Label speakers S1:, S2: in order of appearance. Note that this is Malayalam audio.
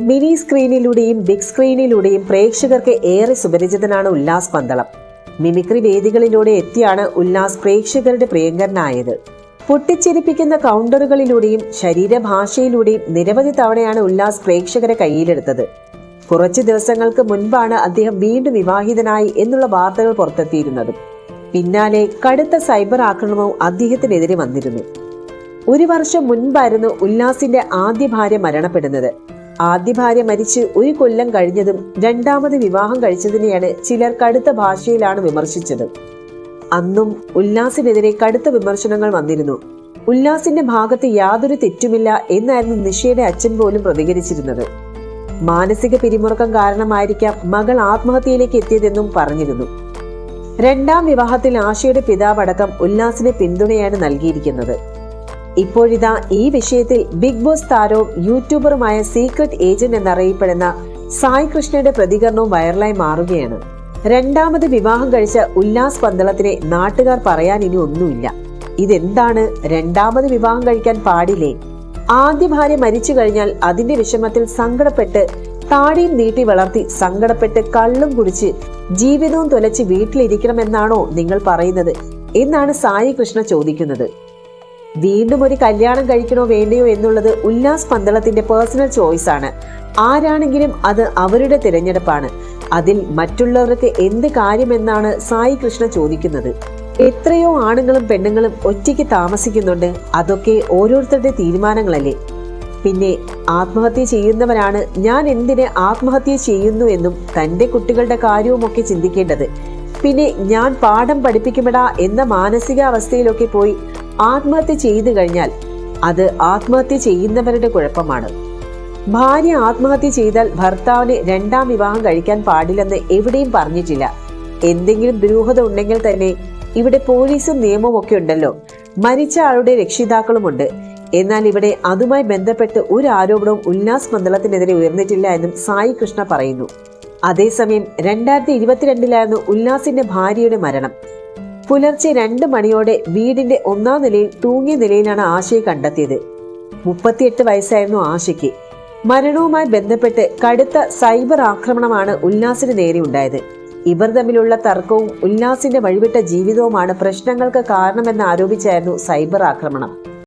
S1: മിനി സ്ക്രീനിലൂടെയും ബിഗ് സ്ക്രീനിലൂടെയും പ്രേക്ഷകർക്ക് ഏറെ സുപരിചിതനാണ് ഉല്ലാസ് പന്തളം. മിമിക്രി വേദികളിലൂടെ എത്തിയാണ് ഉല്ലാസ് പ്രേക്ഷകരുടെ പ്രിയങ്കരനായത്. പൊട്ടിച്ചിരിപ്പിക്കുന്ന കൗണ്ടറുകളിലൂടെയും ശരീരഭാഷയിലൂടെയും നിരവധി തവണയാണ് ഉല്ലാസ് പ്രേക്ഷകരെ കയ്യിലെടുത്തത്. കുറച്ച് ദിവസങ്ങൾക്ക് മുൻപാണ് അദ്ദേഹം വീണ്ടും വിവാഹിതനായി എന്നുള്ള വാർത്തകൾ പുറത്തെത്തിയിരുന്നതും. പിന്നാലെ കടുത്ത സൈബർ ആക്രമണവും അദ്ദേഹത്തിനെതിരെ വന്നിരുന്നു. ഒരു വർഷം മുൻപായിരുന്നു ഉല്ലാസിന്റെ ആദ്യ ഭാര്യ മരണപ്പെടുന്നത്. ആദ്യ ഭാര്യ മരിച്ച് ഒരു കൊല്ലം കഴിഞ്ഞതും രണ്ടാമത് വിവാഹം കഴിച്ചതിനെയാണ് ചിലർ കടുത്ത ഭാഷയിലാണ് വിമർശിച്ചത്. അന്നും ഉല്ലാസിനെതിരെ കടുത്ത വിമർശനങ്ങൾ വന്നിരുന്നു. ഉല്ലാസിന്റെ ഭാഗത്ത് യാതൊരു തെറ്റുമില്ല എന്നായിരുന്നു നിഷയുടെ അച്ഛൻ പോലും പ്രതികരിച്ചിരുന്നത്. മാനസിക പിരിമുറുക്കം കാരണമായിരിക്കാം മകൾ ആത്മഹത്യയിലേക്ക് എത്തിയതെന്നും പറഞ്ഞിരുന്നു. രണ്ടാം വിവാഹത്തിൽ ആശയുടെ പിതാവടക്കം ഉല്ലാസിന് പിന്തുണയാണ് നൽകിയിരിക്കുന്നത്. ഇപ്പോഴിതാ ഈ വിഷയത്തിൽ ബിഗ് ബോസ് താരവും യൂട്യൂബറുമായ സീക്രട്ട് ഏജന്റ് എന്നറിയപ്പെടുന്ന സായ് കൃഷ്ണയുടെ പ്രതികരണവും വൈറലായി മാറുകയാണ്. രണ്ടാമത് വിവാഹം കഴിച്ച ഉല്ലാസ് പന്തളത്തിനെ നാട്ടുകാർ പറയാൻ ഇനി ഒന്നുമില്ല. ഇതെന്താണ്? രണ്ടാമത് വിവാഹം കഴിക്കാൻ പാടില്ലേ? ആദ്യ ഭാര്യ മരിച്ചു കഴിഞ്ഞാൽ അതിന്റെ വിഷമത്തിൽ സങ്കടപ്പെട്ട് താടിയും നീട്ടി വളർത്തി സങ്കടപ്പെട്ട് കള്ളും കുടിച്ച് ജീവിതവും തുലച്ച് വീട്ടിലിരിക്കണമെന്നാണോ നിങ്ങൾ പറയുന്നത്? എന്നാണ് സായി കൃഷ്ണ ചോദിക്കുന്നത്. വീണ്ടും ഒരു കല്യാണം കഴിക്കണോ വേണ്ടയോ എന്നുള്ളത് ഉല്ലാസ് പന്തളത്തിന്റെ പേഴ്സണൽ ചോയ്സ് ആണ്. ആരാണെങ്കിലും അത് അവരുടെ തിരഞ്ഞെടുപ്പാണ്. അതിൽ മറ്റുള്ളവർക്ക് എന്ത് കാര്യമെന്നാണ് സായി കൃഷ്ണ ചോദിക്കുന്നത്. എത്രയോ ആണുങ്ങളും പെണ്ണുങ്ങളും ഒറ്റയ്ക്ക് താമസിക്കുന്നുണ്ട്. അതൊക്കെ ഓരോരുത്തരുടെ തീരുമാനങ്ങളല്ലേ? പിന്നെ ആത്മഹത്യ ചെയ്യുന്നവരാണ് ഞാൻ എന്തിനെ ആത്മഹത്യ ചെയ്യുന്നു എന്നും തന്റെ കുട്ടികളുടെ കാര്യവുമൊക്കെ ചിന്തിക്കേണ്ടത്. പിന്നെ ഞാൻ പാഠം പഠിപ്പിക്കുമെടാ എന്ന മാനസികാവസ്ഥയിലൊക്കെ പോയി ആത്മഹത്യ ചെയ്തു കഴിഞ്ഞാൽ അത് ആത്മഹത്യ ചെയ്യുന്നവരുടെ കുഴപ്പമാണ്. ഭാര്യ ആത്മഹത്യ ചെയ്താൽ ഭർത്താവിന് രണ്ടാം വിവാഹം കഴിക്കാൻ പാടില്ലെന്ന് എവിടെയും പറഞ്ഞിട്ടില്ല. എന്തെങ്കിലും ദുരൂഹത ഉണ്ടെങ്കിൽ തന്നെ ഇവിടെ പോലീസും നിയമവും ഒക്കെ ഉണ്ടല്ലോ. മരിച്ച ആളുടെ രക്ഷിതാക്കളുമുണ്ട്. എന്നാൽ ഇവിടെ അതുമായി ബന്ധപ്പെട്ട് ഒരു ആരോപണവും ഉല്ലാസ് മണ്ഡലത്തിനെതിരെ ഉയർന്നിട്ടില്ല എന്നും സായി കൃഷ്ണ പറയുന്നു. അതേസമയം രണ്ടായിരത്തി ഇരുപത്തിരണ്ടിലായിരുന്നു ഉല്ലാസിന്റെ ഭാര്യയുടെ മരണം. പുലർച്ചെ രണ്ട് മണിയോടെ വീടിന്റെ ഒന്നാം നിലയിൽ തൂങ്ങിയ നിലയിലാണ് ആശയെ കണ്ടെത്തിയത്. മുപ്പത്തിയെട്ട് വയസ്സായിരുന്നു ആശയ്ക്ക്. മരണവുമായി ബന്ധപ്പെട്ട് കടുത്ത സൈബർ ആക്രമണമാണ് ഉല്ലാസിന് നേരെ ഉണ്ടായത് ഇവർ തമ്മിലുള്ള തർക്കവും ഉല്ലാസിന്റെ വഴിവിട്ട ജീവിതവുമാണ് പ്രശ്നങ്ങൾക്ക് കാരണമെന്ന് ആരോപിച്ചായിരുന്നു സൈബർ ആക്രമണം.